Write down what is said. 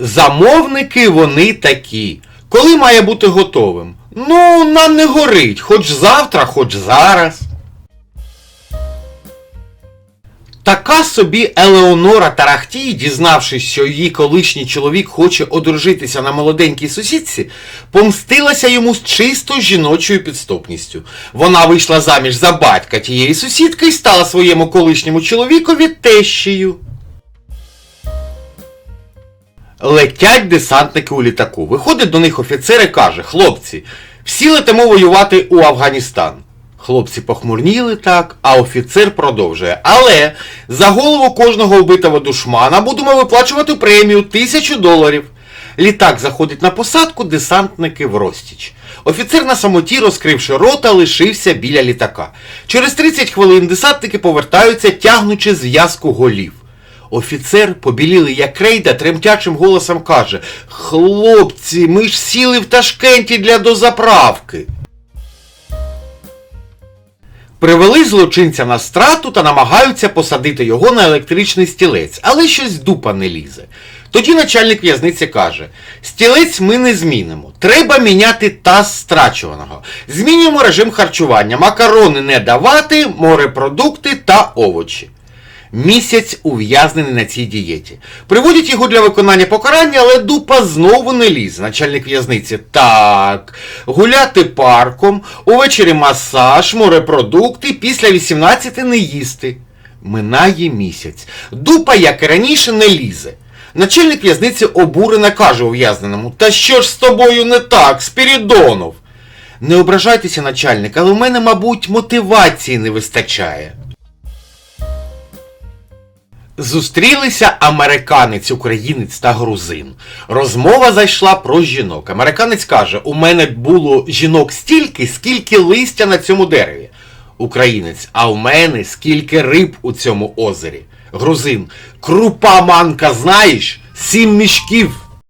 Замовники вони такі. Коли має бути готовим? Ну, нам не горить, хоч завтра, хоч зараз. Така собі Елеонора Тарахтій, дізнавшись, що її колишній чоловік хоче одружитися на молоденькій сусідці, помстилася йому з чисто жіночою підступністю. Вона вийшла заміж за батька тієї сусідки і стала своєму колишньому чоловікові тещею. Летять десантники у літаку. Виходить до них офіцер і каже: хлопці, всі летимо воювати у Афганістан. Хлопці похмурніли так, а офіцер продовжує. Але за голову кожного вбитого душмана будемо виплачувати премію тисячу доларів. Літак заходить на посадку, десантники в розтіч. Офіцер на самоті, розкривши рота, лишився біля літака. Через 30 хвилин десантники повертаються, тягнучи зв'язку голів. Офіцер, побілілий як крейда, тремтячим голосом каже: Хлопці, ми ж сіли в Ташкенті для дозаправки. Привели злочинця на страту та намагаються посадити його на електричний стілець, але щось дупа не лізе. Тоді начальник в'язниці каже: стілець ми не змінимо. Треба міняти таз страчуваного. Змінюємо режим харчування, макарони не давати, морепродукти та овочі. Місяць ув'язнений на цій дієті. Приводять його для виконання покарання, але дупа знову не лізе. Начальник в'язниці. Так, гуляти парком, увечері масаж, морепродукти, після 18 не їсти. Минає місяць. Дупа, як і раніше, не лізе. Начальник в'язниці обурено каже ув'язненому: Та що ж з тобою не так, Спірідонов? Не ображайтеся, начальник, але в мене, мабуть, мотивації не вистачає. Зустрілися американець, українець та грузин. Розмова зайшла про жінок. Американець каже: у мене було жінок стільки, скільки листя на цьому дереві. Українець, а у мене скільки риб у цьому озері. Грузин, крупа манка, знаєш? Сім мішків.